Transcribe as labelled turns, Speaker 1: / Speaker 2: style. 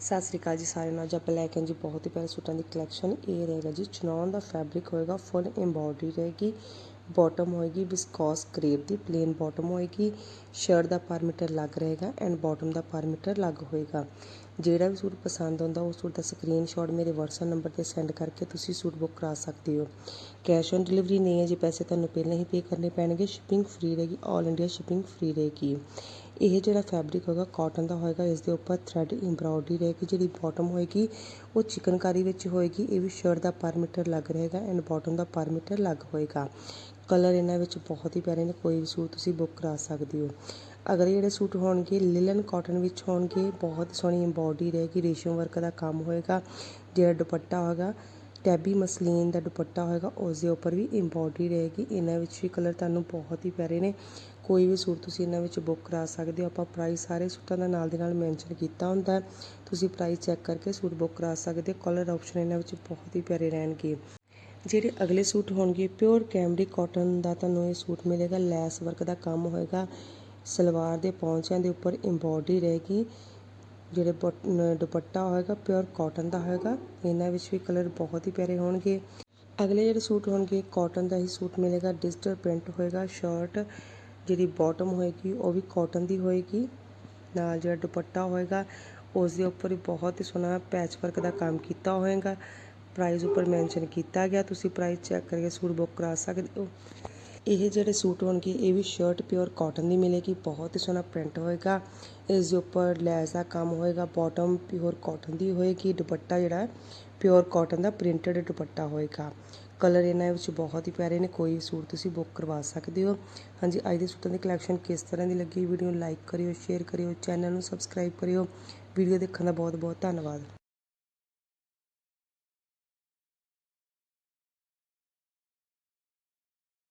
Speaker 1: ਸਤਿ ਸ੍ਰੀ ਅਕਾਲ ਜੀ ਸਾਰਿਆਂ ਨੂੰ। ਅੱਜ ਆਪਾਂ ਲੈ ਕੇ ਆਏ ਜੀ ਬਹੁਤ ਹੀ ਪਿਆਰੇ ਸੂਟਾਂ ਦੀ ਕਲੈਕਸ਼ਨ ਇਹ ਰਹੇਗਾ ਜੀ ਚਨੌਨ ਦਾ ਫੈਬਰਿਕ ਹੋਏਗਾ ਫੁੱਲ ਐਮਬੋਡਰੀ ਰਹੇਗੀ ਬਾਟਮ ਹੋਏਗੀ ਵਿਸਕੋਸ ਕਰੇਪ ਦੀ ਪਲੇਨ ਬਾਟਮ ਹੋਏਗੀ ਸ਼ਰਟ ਦਾ ਪਰ ਮੀਟਰ ਲੱਗ ਰਹੇਗਾ ਐਂਡ ਬਾਟਮ ਦਾ ਪਰ ਮੀਟਰ ਲੱਗ ਹੋਏਗਾ। ਜਿਹੜਾ ਵੀ ਸੂਟ ਪਸੰਦ ਆਉਂਦਾ ਉਹ ਸੂਟ ਦਾ ਸਕਰੀਨਸ਼ਾਟ ਮੇਰੇ ਵਟਸਐਪ ਨੰਬਰ ਤੇ ਸੈਂਡ ਕਰਕੇ ਤੁਸੀਂ ਸੂਟ ਬੁੱਕ ਕਰਾ ਸਕਦੇ ਹੋ। ਕੈਸ਼ ਔਨ ਡਿਲੀਵਰੀ ਨਹੀਂ ਹੈ ਜੀ, ਪੈਸੇ ਤੁਹਾਨੂੰ ਪਹਿਲਾਂ ਹੀ ਪੇ ਕਰਨੇ ਪੈਣਗੇ ਸ਼ਿਪਿੰਗ ਫ੍ਰੀ ਰਹੇਗੀ ਆਲ ਇੰਡੀਆ ਸ਼ਿਪਿੰਗ ਫ੍ਰੀ ਰਹੇਗੀ। ਇਹ ਜਿਹੜਾ ਫੈਬਰਿਕ ਹੋਗਾ ਕਾਟਨ ਦਾ ਹੋਏਗਾ, ਇਸ ਦੇ ਉੱਪਰ ਥ੍ਰੈਡ ਐਮਬ੍ਰੋਇਡਰੀ ਰਹੇਗੀ, ਜਿਹੜੀ ਬਾਟਮ ਹੋਏਗੀ, ਉਹ ਚਿਕਨਕਾਰੀ ਵਿੱਚ ਹੋਏਗੀ, ਇਹ ਵੀ ਸ਼ਰਟ ਦਾ ਪਰ ਮੀਟਰ ਲੱਗ ਰਹੇਗਾ ਐਂਡ ਬਾਟਮ ਦਾ ਪਰ ਮੀਟਰ ਲੱਗ ਹੋਏਗਾ। ਕਲਰ ਇਹਨਾਂ ਵਿੱਚ ਬਹੁਤ ਹੀ ਪਿਆਰੇ ਨੇ, ਕੋਈ ਵੀ ਸੂਟ ਤੁਸੀਂ ਬੁੱਕ ਕਰਾ ਸਕਦੇ ਹੋ। ਅਗਲੇ ਜਿਹੜੇ ਸੂਟ ਹੋਣਗੇ ਲਿਲਨ ਕਾਟਨ ਵਿੱਚ ਹੋਣਗੇ, ਬਹੁਤ ਸੋਹਣੀ ਐਮਬੋਡੀ ਰਹੇਗੀ ਰੇਸ਼ਮ ਵਰਕ ਦਾ ਕੰਮ ਹੋਏਗਾ, ਜਿਹੜਾ ਦੁਪੱਟਾ ਹੋਏਗਾ ਟੈਬੀ ਮਸਲੀਨ ਦਾ ਦੁਪੱਟਾ ਹੋਏਗਾ ਉਸ ਦੇ ਉੱਪਰ ਵੀ ਐਮਬੋਡੀ ਰਹੇਗੀ। ਇਹਨਾਂ ਵਿੱਚ ਵੀ ਕਲਰ ਤੁਹਾਨੂੰ ਬਹੁਤ ਹੀ ਪਿਆਰੇ ਨੇ। ਕੋਈ ਵੀ ਸੂਟ ਤੁਸੀਂ ਇਹਨਾਂ ਵਿੱਚ ਬੁੱਕ ਕਰਾ ਸਕਦੇ ਹੋ। ਆਪਾਂ ਪ੍ਰਾਈਸ ਸਾਰੇ ਸੂਟਾਂ ਦਾ ਨਾਲ ਦੇ ਨਾਲ ਮੈਂਸ਼ਨ ਕੀਤਾ ਹੁੰਦਾ ਤੁਸੀਂ ਪ੍ਰਾਈਸ ਚੈੱਕ ਕਰਕੇ ਸੂਟ ਬੁੱਕ ਕਰਾ ਸਕਦੇ ਹੋ। ਕਲਰ ਆਪਸ਼ਨ ਇਹਨਾਂ ਵਿੱਚ ਬਹੁਤ ਹੀ ਪਿਆਰੇ ਰਹਿਣਗੇ। ਜਿਹੜੇ ਅਗਲੇ ਸੂਟ ਹੋਣਗੇ ਪਿਓਰ ਕੈਮਰਿਕ ਕਾਟਨ ਦਾ ਤੁਹਾਨੂੰ ਇਹ ਸੂਟ ਮਿਲੇਗਾ। ਲੈਸ ਵਰਕ ਦਾ ਕੰਮ ਹੋਏਗਾ। ਸਲਵਾਰ ਦੇ ਪੌਂਚਿਆਂ ਦੇ ਉੱਪਰ ਐਮਬੋਡੀ ਰਹੇਗੀ ਜਿਹੜੇ ਦੁਪੱਟਾ ਹੋਏਗਾ ਪਿਓਰ ਕਾਟਨ ਦਾ ਹੋਏਗਾ। ਇਹਨਾਂ ਵਿੱਚ ਵੀ ਕਲਰ ਬਹੁਤ ਹੀ ਪਿਆਰੇ ਹੋਣਗੇ। ਅਗਲੇ ਜਿਹੜੇ ਸੂਟ ਹੋਣਗੇ ਕਾਟਨ ਦਾ ਹੀ ਸੂਟ ਮਿਲੇਗਾ। ਡਿਜੀਟਲ ਪ੍ਰਿੰਟ ਹੋਏਗਾ ਸ਼ਰਟ ਜਿਹੜੀ ਬਾਟਮ ਹੋਏਗੀ, ਉਹ ਵੀ ਕਾਟਨ ਦੀ ਹੋਏਗੀ। ਨਾਲ ਜਿਹੜਾ ਦੁਪੱਟਾ ਹੋਏਗਾ ਉਸ ਦੇ ਉੱਪਰ ਬਹੁਤ ਹੀ ਸੋਹਣਾ ਪੈਚ ਵਰਕ ਦਾ ਕੰਮ ਕੀਤਾ ਹੋਏਗਾ। ਪ੍ਰਾਈਸ ਉੱਪਰ ਮੈਂਸ਼ਨ ਕੀਤਾ ਗਿਆ। ਤੁਸੀਂ ਪ੍ਰਾਈਸ ਚੈੱਕ ਕਰਕੇ ਸੂਟ ਬੁੱਕ ਕਰਾ ਸਕਦੇ ਹੋ। ਇਹ ਜਿਹੜੇ ਸੂਟ ਹੋਣਗੇ, ਇਹ ਵੀ ਸ਼ਰਟ ਪਿਓਰ ਕਾਟਨ ਦੀ ਮਿਲੇਗੀ, ਬਹੁਤ ਹੀ ਸੋਹਣਾ ਪ੍ਰਿੰਟ ਹੋਏਗਾ। ਇਸ ਦੇ ਉੱਪਰ ਲੈਸ ਦਾ ਕੰਮ ਹੋਏਗਾ ਬਾਟਮ ਪਿਓਰ ਕਾਟਨ ਦੀ ਹੋਏਗੀ, ਦੁਪੱਟਾ ਜਿਹੜਾ ਪਿਓਰ ਕਾਟਨ ਦਾ ਪ੍ਰਿੰਟਡ ਦੁਪੱਟਾ ਹੋਏਗਾ। ਕਲਰ ਇਹਨਾਂ ਵਿੱਚ ਬਹੁਤ ਹੀ ਪਿਆਰੇ ਨੇ, ਕੋਈ ਵੀ ਸੂਟ ਤੁਸੀਂ ਬੁੱਕ ਕਰਵਾ ਸਕਦੇ ਹੋ। ਹਾਂਜੀ, ਅੱਜ ਦੇ ਸੂਟਾਂ ਦੀ ਕਲੈਕਸ਼ਨ ਕਿਸ ਤਰ੍ਹਾਂ ਦੀ ਲੱਗੀ? ਵੀਡੀਓ ਨੂੰ ਲਾਈਕ ਕਰਿਓ ਸ਼ੇਅਰ ਕਰਿਓ ਚੈਨਲ ਨੂੰ ਸਬਸਕ੍ਰਾਈਬ ਕਰਿਓ। ਵੀਡੀਓ ਦੇਖਣ ਦਾ ਬਹੁਤ ਬਹੁਤ ਧੰਨਵਾਦ।